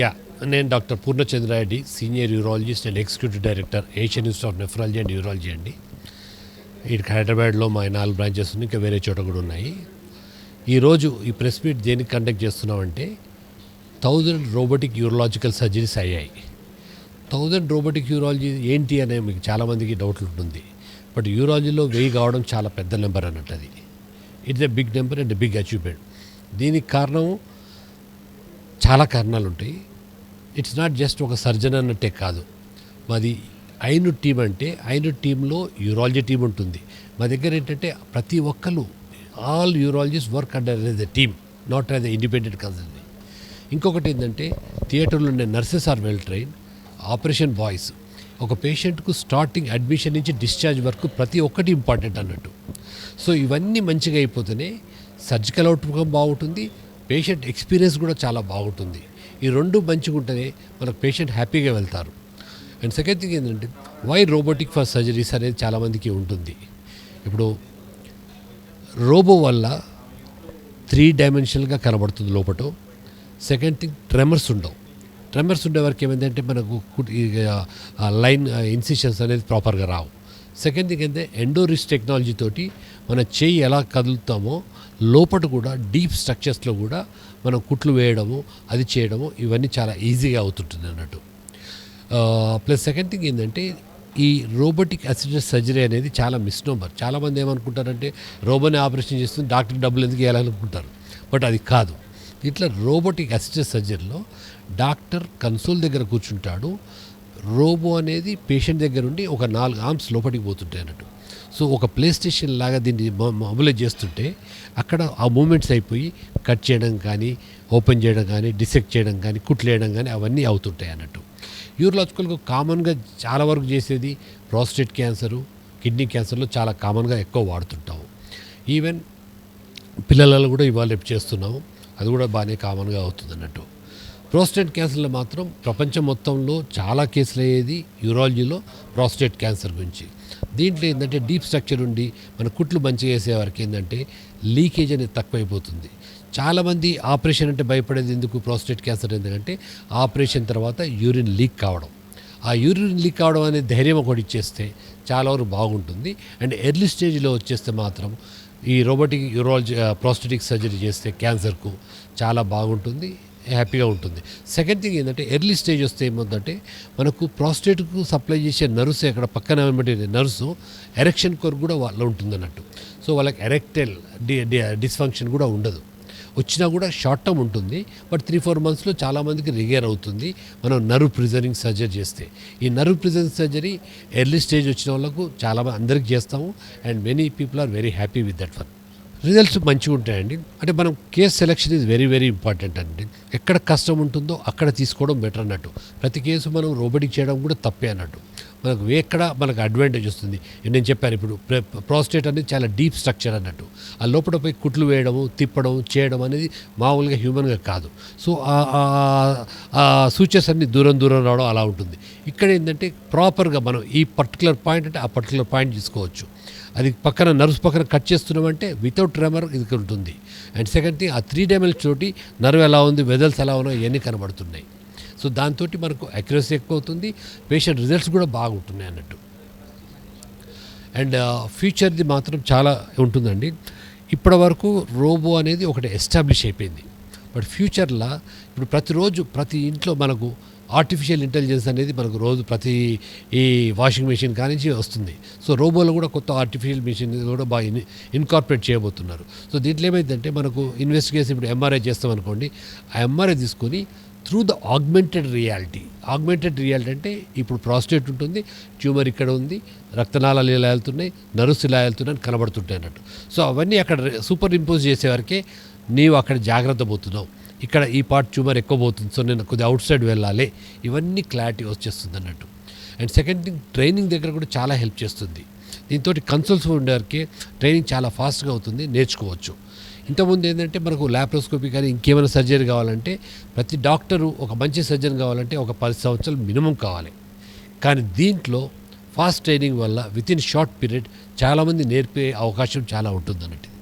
Yeah నేను doctor Purnachandra Reddy senior urologist and executive director Asian institute of nephrology and urology అండి. ఇక్కడ హైదరాబాద్లో మా నాలుగు బ్రాంచెస్ ఉన్నాయి ఇంకా వేరే చోట కూడా ఉన్నాయి. ఈరోజు ఈ ప్రెస్ మీట్ దేనికి కండక్ట్ చేస్తున్నామంటే థౌజండ్ రోబోటిక్ యూరలాజికల్ సర్జరీస్ అయ్యాయి. థౌజండ్ రోబోటిక్ యూరాలజీ ఏంటి అనే మీకు చాలామందికి డౌట్లు ఉంటుంది. బట్ యూరాలజీలో వెయ్యి కావడం చాలా పెద్ద నెంబర్ అన్నట్టు అది. It's a big number and big achievement దీనికి కారణం చాలా కారణాలు ఉంటాయి. ఇట్స్ నాట్ జస్ట్ ఒక సర్జన్ అన్నట్టే కాదు. మాది ఐను టీం అంటే ఐను టీంలో యూరాలజీ టీం ఉంటుంది. మా దగ్గర ఏంటంటే ప్రతి ఒక్కరు all urologists work under the a team not as a independent consultant ఇంకొకటి ఏంటంటే థియేటర్లో ఉండే nurses are well train operation boys ఒక పేషెంట్కు స్టార్టింగ్ అడ్మిషన్ నుంచి డిశ్చార్జ్ వరకు ప్రతి ఒక్కటి ఇంపార్టెంట్ అన్నట్టు. సో ఇవన్నీ మంచిగా అయిపోతేనే సర్జికల్ అవుట్కమ్ బాగుంటుంది. పేషెంట్ ఎక్స్పీరియన్స్ కూడా చాలా బాగుంటుంది. ఈ రెండు మంచిగా ఉంటేనే మనకు పేషెంట్ హ్యాపీగా వెళ్తారు. అండ్ సెకండ్ థింగ్ ఏంటంటే వై రోబోటిక్ ఫర్ సర్జరీస్ అనేది చాలామందికి ఉంటుంది. ఇప్పుడు రోబో వల్ల త్రీ డైమెన్షనల్గా కనబడుతుంది లోపట. సెకండ్ థింగ్ ట్రెమర్స్ ఉండవు. ట్రెమర్స్ ఉండే వరకు ఏమైందంటే మనకు లైన్ ఇన్సిషన్స్ అనేది ప్రాపర్గా రావు. సెకండ్ థింగ్ అయితే ఎండోరిస్ టెక్నాలజీ తోటి మన చేయి ఎలా కదులుతామో లోపల కూడా డీప్ స్ట్రక్చర్స్లో కూడా మనం కుట్లు వేయడము అది చేయడము ఇవన్నీ చాలా ఈజీగా అవుతుంటుంది అన్నట్టు. ప్లస్ సెకండ్ థింగ్ ఏంటంటే ఈ రోబోటిక్ అసిస్టెడ్ సర్జరీ అనేది చాలా మిస్నోమర్ చాలామంది ఏమనుకుంటారంటే రోబోని ఆపరేషన్ చేస్తుంది డాక్టర్ డబ్బులు ఎందుకు వేయాలనుకుంటారు బట్ అది కాదు. ఇట్లా రోబోటిక్ అసిస్టెడ్ సర్జరీలో డాక్టర్ కన్సోల్ దగ్గర కూర్చుంటాడు రోబో అనేది పేషెంట్ దగ్గర ఉండి ఒక నాలుగు ఆర్మ్స్ లోపలికి పోతుంటాయి అన్నట్టు. సో ఒక ప్లే స్టేషన్ లాగా దీన్ని అమలు చేస్తుంటే అక్కడ ఆ మూమెంట్స్ అయిపోయి కట్ చేయడం కానీ ఓపెన్ చేయడం కానీ డిసెక్ట్ చేయడం కానీ కుట్లేయడం కానీ అవన్నీ అవుతుంటాయి అన్నట్టు. యూరలాజికల్గా కామన్గా చాలా వరకు చేసేది ప్రాస్టేట్ క్యాన్సరు కిడ్నీ క్యాన్సర్లో చాలా కామన్గా ఎక్కువ వాడుతుంటాము. ఈవెన్ పిల్లలలో కూడా ఇవాళ చేస్తున్నాము. అది కూడా బాగానే కామన్గా అవుతుంది అన్నట్టు. ప్రోస్టేట్ క్యాన్సర్లో మాత్రం ప్రపంచం మొత్తంలో చాలా కేసులు అయ్యేది యూరాలజీలో ప్రోస్టేట్ క్యాన్సర్ గురించి. దీంట్లో ఏంటంటే డీప్ స్ట్రక్చర్ ఉండి మన కుట్లు మంచిగా వేసేవారికి ఏంటంటే లీకేజ్ అనేది తక్కువైపోతుంది. చాలామంది ఆపరేషన్ అంటే భయపడేది ఎందుకు ప్రోస్టేట్ క్యాన్సర్ ఎందుకంటే ఆపరేషన్ తర్వాత యూరిన్ లీక్ కావడం. ఆ యూరిన్ లీక్ కావడం అనే ధైర్యం ఒకటి ఇచ్చేస్తే చాలా వరకు బాగుంటుంది. అండ్ ఎర్లీ స్టేజ్లో వచ్చేస్తే మాత్రం ఈ రోబోటిక్ యూరాలజీ ప్రాస్టెటిక్ సర్జరీ చేస్తే క్యాన్సర్కు చాలా బాగుంటుంది. హ్యాపీగా ఉంటుంది. సెకండ్ థింగ్ ఏంటంటే ఎర్లీ స్టేజ్ వస్తే ఏమవుతుందంటే మనకు ప్రాస్టేట్కు సప్లై చేసే నర్స్ అక్కడ పక్కన ఏమంటే నర్సు ఎరెక్షన్ కొరకు కూడా వాళ్ళ ఉంటుంది అన్నట్టు. సో వాళ్ళకి ఎరెక్టెల్ డి డిస్ఫంక్షన్ కూడా ఉండదు. వచ్చినా కూడా షార్ట్ టర్మ్ ఉంటుంది బట్ త్రీ ఫోర్ మంత్స్లో చాలామందికి రిగేర్ అవుతుంది మనం నర్వ్ ప్రిజర్వింగ్ సర్జరీ చేస్తే. ఈ nerve preserving surgery early stage వచ్చిన వాళ్ళకు చాలా మంది అందరికి చేస్తాము and many people are very happy with that one results మంచిగా ఉంటాయండి. అంటే మనం case selection is very very important అండి. ఎక్కడ కష్టం ఉంటుందో అక్కడ తీసుకోవడం బెటర్ అన్నట్టు. ప్రతి కేసు మనం రోబోటిక్ చేయడం కూడా తప్పే అన్నట్టు. మనకు ఎక్కడ మనకు అడ్వాంటేజ్ వస్తుంది? నేను చెప్పాను ఇప్పుడు ప్రాస్టేట్ అనేది చాలా డీప్ స్ట్రక్చర్ అన్నట్టు. ఆ లోపల పోయి కుట్లు వేయడము తిప్పడం చేయడం అనేది మామూలుగా హ్యూమన్గా కాదు. సో ఆ సూచర్స్ అన్ని దూరం దూరం రావడం అలా ఉంటుంది. ఇక్కడ ఏంటంటే ప్రాపర్గా మనం ఈ పర్టికులర్ పాయింట్ అంటే ఆ పర్టికులర్ పాయింట్ తీసుకోవచ్చు. అది పక్కన నర్వ్స్ పక్కన కట్ చేస్తున్నామంటే వితౌట్ ట్రెమర్ ఇది ఉంటుంది. అండ్ సెకండ్ థింగ్ ఆ త్రీ డైమెన్స్ తోటి నర్వ్ ఎలా ఉంది వెదల్స్ ఎలా ఉన్నాయో ఇవన్నీ కనబడుతున్నాయి. సో దాంతో మనకు అక్యురసీ ఎక్కువ అవుతుంది పేషెంట్ రిజల్ట్స్ కూడా బాగుంటున్నాయి అన్నట్టు. అండ్ ఫ్యూచర్ది uh, మాత్రం చాలా ఉంటుందండి. ఇప్పటి వరకు రోబో అనేది ఒకటి ఎస్టాబ్లిష్ అయిపోయింది. బట్ ఫ్యూచర్లో ఇప్పుడు ప్రతిరోజు ప్రతి ఇంట్లో మనకు ఆర్టిఫిషియల్ ఇంటెలిజెన్స్ అనేది మనకు రోజు ప్రతి ఈ వాషింగ్ మెషిన్ కానించి వస్తుంది. సో రోబోలో కూడా కొత్త ఆర్టిఫిషియల్ మెషిన్ కూడా బాగా ఇన్ ఇన్కార్పొరేట్ చేయబోతున్నారు. సో దీంట్లో ఏమైందంటే మనకు ఇన్వెస్టిగేషన్ ఇప్పుడు ఎంఆర్ఐ చేస్తాం అనుకోండి ఆ ఎంఆర్ఐ తీసుకొని through the augmented reality. Augmented reality అంటే ఇప్పుడు ప్రాస్టేట్ ఉంటుంది ట్యూమర్ ఇక్కడ ఉంది రక్తనాళాలు ఇలా వెళ్తున్నాయి నరుస్ ఇలా వెళ్తున్నాయి అని కనబడుతుంటాయి అన్నట్టు. సో అవన్నీ అక్కడ సూపర్ ఇంపోజ్ చేసేవరకే నీవు అక్కడ జాగ్రత్త పోతున్నావు. ఇక్కడ ఈ పార్ట్ ట్యూమర్ ఎక్కువ పోతుంది సో నేను కొద్దిగా అవుట్ సైడ్ వెళ్ళాలి. ఇవన్నీ క్లారిటీ వచ్చేస్తుంది అన్నట్టు. అండ్ సెకండ్ థింగ్ ట్రైనింగ్ దగ్గర కూడా చాలా హెల్ప్ చేస్తుంది. దీంతో కన్సల్ట్స్ ఉండేవారికి ట్రైనింగ్ చాలా ఫాస్ట్గా అవుతుంది నేర్చుకోవచ్చు. ఇంతకుముందు ఏంటంటే మనకు ల్యాప్రోస్కోపీ కానీ ఇంకేమైనా సర్జరీ కావాలంటే ప్రతి డాక్టరు ఒక మంచి సర్జన్ కావాలంటే ఒక పది సంవత్సరాలు మినిమం కావాలి. కానీ దీంట్లో ఫాస్ట్ ట్రైనింగ్ వల్ల విత్ ఇన్ షార్ట్ పీరియడ్ చాలామంది నేర్పే అవకాశం చాలా ఉంటుంది అన్నట్టు